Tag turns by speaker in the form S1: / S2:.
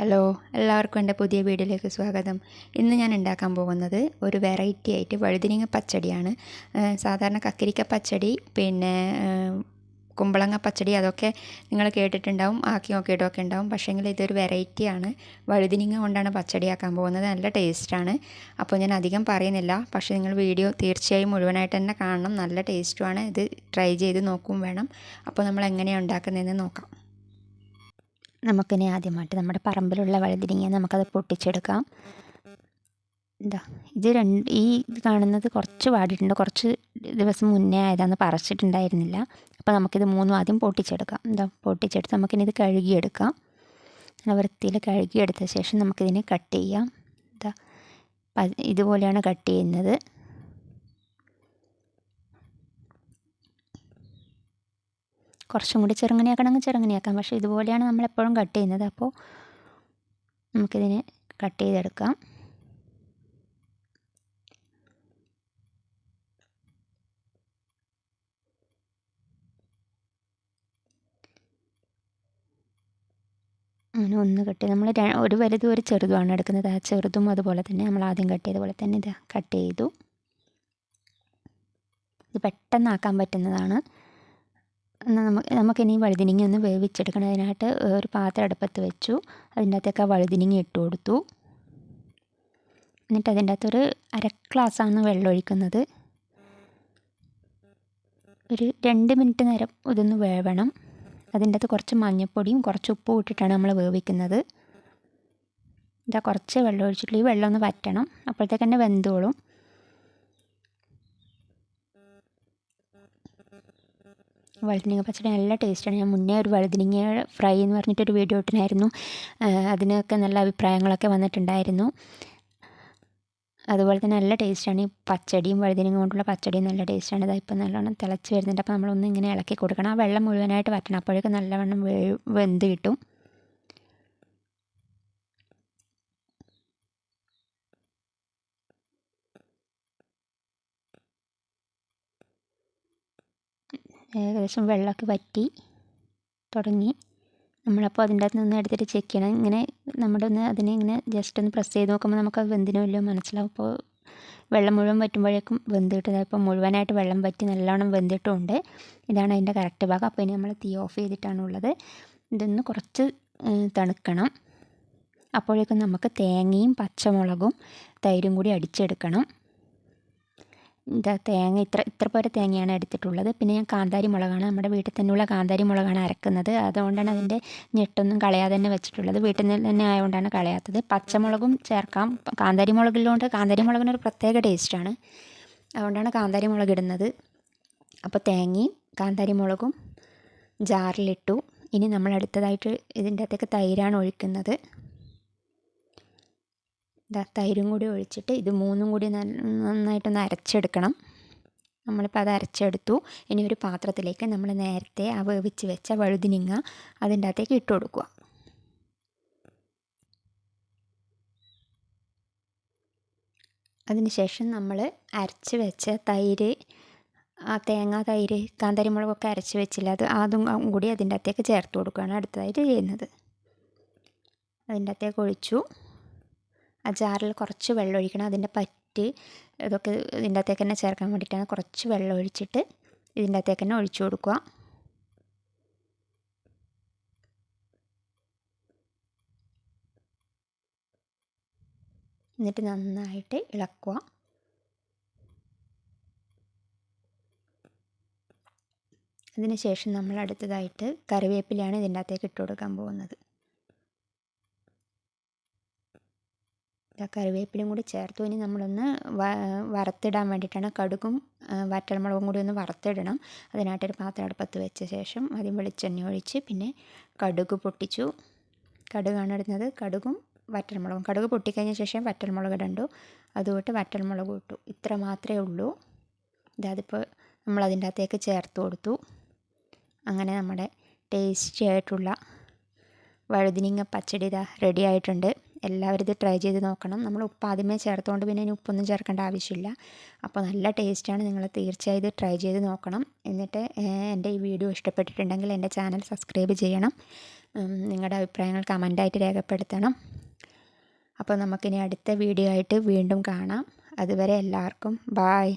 S1: Hello എല്ലാവർക്കും എന്റെ പുതിയ വീഡിയോയിലേക്ക് സ്വാഗതം. ഇന്ന് ഞാൻ ഉണ്ടാക്കാൻ പോകുന്നത് ഒരു വെറൈറ്റി ആയിട്ട് വഴുതിനിങ്ങ പച്ചടിയാണ്. സാധാരണ കക്കിരിക്ക പച്ചടി പിന്നെ കുമ്പളങ്ങ പച്ചടി അതൊക്കെ നിങ്ങൾ കേട്ടിട്ടുണ്ടാവും ആക്കി നോക്കിയിട്ടൊക്കെ ഉണ്ടാവും. പക്ഷേങ്കിൽ ഇതൊരു വെറൈറ്റിയാണ് വഴുതിനിങ്ങ കൊണ്ടാണ് പച്ചടിയാക്കാൻ പോകുന്നത്. നല്ല ടേസ്റ്റാണ് അപ്പോൾ ഞാൻ അധികം പറയുന്നില്ല. പക്ഷേ നിങ്ങൾ വീഡിയോ തീർച്ചയായും മുഴുവനായിട്ട് തന്നെ കാണണം. നല്ല ടേസ്റ്റുമാണ് ഇത് ട്രൈ ചെയ്ത് നോക്കും വേണം. അപ്പോൾ നമ്മൾ എങ്ങനെയാണ് ഉണ്ടാക്കുന്നതെന്ന് നോക്കാം. നമുക്കിനി ആദ്യമായിട്ട് നമ്മുടെ പറമ്പിലുള്ള വഴുതിരിങ്ങ നമുക്കത് പൊട്ടിച്ചെടുക്കാം. എന്താ ഇത് രണ്ട് ഈ ഇത് കാണുന്നത് കുറച്ച് വാടിയിട്ടുണ്ട്. കുറച്ച് ദിവസം മുന്നേ ആയതാന്ന് പറിച്ചിട്ടുണ്ടായിരുന്നില്ല. അപ്പോൾ നമുക്കിത് മൂന്നും ആദ്യം പൊട്ടിച്ചെടുക്കാം. എന്താ പൊട്ടിച്ചെടുത്ത് നമുക്കിനി ഇത് കഴുകിയെടുക്കാം. നല്ല വൃത്തിയിൽ കഴുകിയെടുത്ത ശേഷം നമുക്കിതിനെ കട്ട് ചെയ്യാം. എന്താ ഇതുപോലെയാണ് കട്ട് ചെയ്യുന്നത്. കുറച്ചും കൂടി ചെറുങ്ങനെയാക്കണമെങ്കിൽ ചെറുങ്ങനെയാക്കാം. പക്ഷേ ഇതുപോലെയാണ് നമ്മളെപ്പോഴും കട്ട് ചെയ്യുന്നത്. അപ്പോൾ നമുക്കിതിനെ കട്ട് ചെയ്തെടുക്കാം. അങ്ങനെ ഒന്ന് കട്ട് ചെയ്ത് നമ്മൾ ഒരു വലുതും ഒരു ചെറുതുമാണ് എടുക്കുന്നത്. ആ ചെറുതും അതുപോലെ തന്നെ നമ്മൾ ആദ്യം കട്ട് ചെയ്ത പോലെ തന്നെ ഇത് കട്ട് ചെയ്തു. ഇത് പെട്ടെന്നാക്കാൻ പറ്റുന്നതാണ്. നമുക്ക് നമുക്കിനി വഴുതിനിങ്ങി ഒന്ന് വേവിച്ചെടുക്കണം. അതിനായിട്ട് ഒരു പാത്രം അടുപ്പത്ത് വെച്ചു. അതിന്റെ അകത്തേക്ക് ആ വഴുതിനിങ്ങ ഇട്ട് കൊടുത്തു. എന്നിട്ട് അതിന്റെ അകത്തൊരു അര ഗ്ലാസ്സാണ് വെള്ളം ഒഴിക്കുന്നത്. ഒരു രണ്ട് മിനിറ്റ് നേരം ഇതൊന്ന് വേവണം. അതിന്റെ അകത്ത് കുറച്ച് മഞ്ഞൾപ്പൊടിയും കുറച്ച് ഉപ്പും ഇട്ടിട്ടാണ് നമ്മൾ വേവിക്കുന്നത്. ഇതാ കുറച്ച് വെള്ളം ഒഴിച്ചിട്ട് ഈ വെള്ളം ഒന്ന് വറ്റണം. അപ്പോഴത്തേക്ക് തന്നെ വെന്തോളും. വഴുതിനിങ്ങ പച്ചടി നല്ല ടേസ്റ്റാണ്. ഞാൻ മുന്നേ ഒരു വഴുതനങ്ങ ഫ്രൈ എന്ന് പറഞ്ഞിട്ടൊരു വീഡിയോ ഇട്ടിനായിരുന്നു അതിനൊക്കെ നല്ല അഭിപ്രായങ്ങളൊക്കെ വന്നിട്ടുണ്ടായിരുന്നു. അതുപോലെ തന്നെ നല്ല ടേസ്റ്റാണ്. ഈ പച്ചടിയും വഴുതനങ്ങ കൊണ്ടുള്ള പച്ചടിയും നല്ല ടേസ്റ്റാണ്. ഇതാ ഇപ്പം നല്ലോണം തിളച്ച് വരുന്നുണ്ട്. അപ്പോൾ നമ്മളൊന്ന് ഇങ്ങനെ ഇളക്കി കൊടുക്കണം. ആ വെള്ളം മുഴുവനായിട്ട് വറ്റണം. അപ്പോഴേക്കും നല്ലവണ്ണം വെന്ത് കിട്ടും. ഏകദേശം വെള്ളമൊക്കെ വറ്റി തുടങ്ങി. നമ്മളപ്പോൾ അതിന്റെ അകത്ത് നിന്ന് എടുത്തിട്ട് ചെക്ക് ചെയ്യണം. ഇങ്ങനെ നമ്മുടെ ഒന്ന് അതിനെ ഇങ്ങനെ ജസ്റ്റ് ഒന്ന് പ്രസ് ചെയ്ത് നോക്കുമ്പോൾ നമുക്ക് വെന്തിനോ ഇല്ലയോ മനസ്സിലാവും. അപ്പോൾ വെള്ളം മുഴുവൻ വറ്റുമ്പോഴേക്കും വെന്ത് കിട്ടുന്നത് ഇപ്പോൾ മുഴുവനായിട്ട് വെള്ളം വറ്റി നല്ലോണം വെന്തിട്ടുമുണ്ട് ഇതാണ് അതിന്റെ കറക്റ്റ് ഭാഗം. അപ്പോൾ ഇനി നമ്മൾ തീ ഓഫ് ചെയ്തിട്ടാണ് ഉള്ളത്. ഇതൊന്ന് കുറച്ച് തണുക്കണം. അപ്പോഴേക്കും നമുക്ക് തേങ്ങയും പച്ചമുളകും തൈരും കൂടി അടിച്ചെടുക്കണം. ഇതാ തേങ്ങ ഇത്ര ഇത്ര പോരെ തേങ്ങയാണ് എടുത്തിട്ടുള്ളത്. പിന്നെ ഞാൻ കാന്താരി മുളകാണ്. നമ്മുടെ വീട്ടിൽ തന്നെയുള്ള കാന്താരി മുളകാണ് അരക്കുന്നത്. അതുകൊണ്ടാണ് അതിന്റെ ഞെട്ടൊന്നും കളയാതെ തന്നെ വെച്ചിട്ടുള്ളത്. വീട്ടിൽ നിന്ന് തന്നെ ആയതുകൊണ്ടാണ് കളയാത്തത്. പച്ചമുളകും ചേർക്കാം. കാന്താരി മുളകിലുകൊണ്ട് കാന്താരി മുളകിനൊരു പ്രത്യേക ടേസ്റ്റാണ് അതുകൊണ്ടാണ് കാന്താരി മുളക് ഇടുന്നത്. അപ്പോൾ തേങ്ങയും കാന്താരി മുളകും ജാറിലിട്ടു. ഇനി നമ്മൾ അടുത്തതായിട്ട് ഇതിന്റെ അകത്തേക്ക് തൈരാണ് ഒഴിക്കുന്നത്. ഇതാ തൈരും കൂടി ഒഴിച്ചിട്ട് ഇത് മൂന്നും കൂടി നന്നായിട്ടൊന്ന് അരച്ചെടുക്കണം. നമ്മളിപ്പോൾ അത് അരച്ചെടുത്തു. ഇനി ഒരു പാത്രത്തിലേക്ക് നമ്മൾ നേരത്തെ ആ വേവിച്ച് വെച്ച വഴുതിനിങ്ങ അതിന്റെ അകത്തേക്ക് ഇട്ട് കൊടുക്കുക. അതിനുശേഷം നമ്മൾ അരച്ച് വെച്ച തൈര് ആ തേങ്ങ തൈര് കാന്താരി മുളകൊക്കെ അരച്ച് വെച്ചില്ല അത് അതും കൂടി അതിന്റെ അകത്തേക്ക് ചേർത്ത് കൊടുക്കുകയാണ് അടുത്തതായിട്ട് ചെയ്യുന്നത്. അതിന്റെ അകത്തേക്ക് ഒഴിച്ചു. ആ ജാറിൽ കുറച്ച് വെള്ളം ഒഴിക്കണം. അതിന്റെ പറ്റ് ഇതൊക്കെ ഇതിന്റെ അകത്തേക്ക് തന്നെ ചേർക്കാൻ വേണ്ടിയിട്ടാണ് കുറച്ച് വെള്ളം ഒഴിച്ചിട്ട് ഇതിന്റെ അകത്തേക്ക് തന്നെ ഒഴിച്ചു കൊടുക്കുക. എന്നിട്ട് നന്നായിട്ട് ഇളക്കുക. അതിനുശേഷം നമ്മൾ അടുത്തതായിട്ട് കറിവേപ്പിലയാണ് ഇതിന്റെ അകത്തേക്ക് ഇട്ട് കൊടുക്കാൻ പോകുന്നത്. ആ കറിവേപ്പിലയും കൂടി ചേർത്തു. ഇനി നമ്മളൊന്ന് വറുത്തിടാൻ വേണ്ടിയിട്ടാണ് കടുകും വറ്റൽമുളകും കൂടി ഒന്ന് വറുത്തിടണം. അതിനായിട്ടൊരു പാത്രം അടുപ്പത്ത് വെച്ച ശേഷം ആദ്യം വെളിച്ചെണ്ണ ഒഴിച്ച് പിന്നെ കടുക് പൊട്ടിച്ചു. കടുകാണ് ഇടുന്നത്. കടുകും വറ്റൽമുളകും. കടുക് പൊട്ടിക്കഴിഞ്ഞ ശേഷം വറ്റൽമുളക് ഇടണ്ടു. അതുകൊണ്ട് വറ്റൽമുളക് ഇട്ടു. ഇത്ര മാത്രമേ ഉള്ളൂ. ഇതതിപ്പോൾ നമ്മൾ അതിന്റെ അകത്തേക്ക് ചേർത്ത് കൊടുത്തു. അങ്ങനെ നമ്മുടെ ടേസ്റ്റി ആയിട്ടുള്ള വഴുതിനിങ്ങ പച്ചടി ഇതാ റെഡി ആയിട്ടുണ്ട്. എല്ലാവരും ഇത് ട്രൈ ചെയ്ത് നോക്കണം. നമ്മൾ ഉപ്പ് ആദ്യമേ ചേർത്തുകൊണ്ട് പിന്നെ ഇനി ഉപ്പൊന്നും ചേർക്കേണ്ട ആവശ്യമില്ല. അപ്പോൾ നല്ല ടേസ്റ്റാണ് നിങ്ങൾ തീർച്ചയായും ഇത് ട്രൈ ചെയ്ത് നോക്കണം. എന്നിട്ട് എന്റെ ഈ വീഡിയോ ഇഷ്ടപ്പെട്ടിട്ടുണ്ടെങ്കിൽ എന്റെ ചാനൽ സബ്സ്ക്രൈബ് ചെയ്യണം. നിങ്ങളുടെ അഭിപ്രായങ്ങൾ കമന്റായിട്ട് രേഖപ്പെടുത്തണം. അപ്പോൾ നമുക്കിനി അടുത്ത വീഡിയോ ആയിട്ട് വീണ്ടും കാണാം. അതുവരെ എല്ലാവർക്കും ബായ്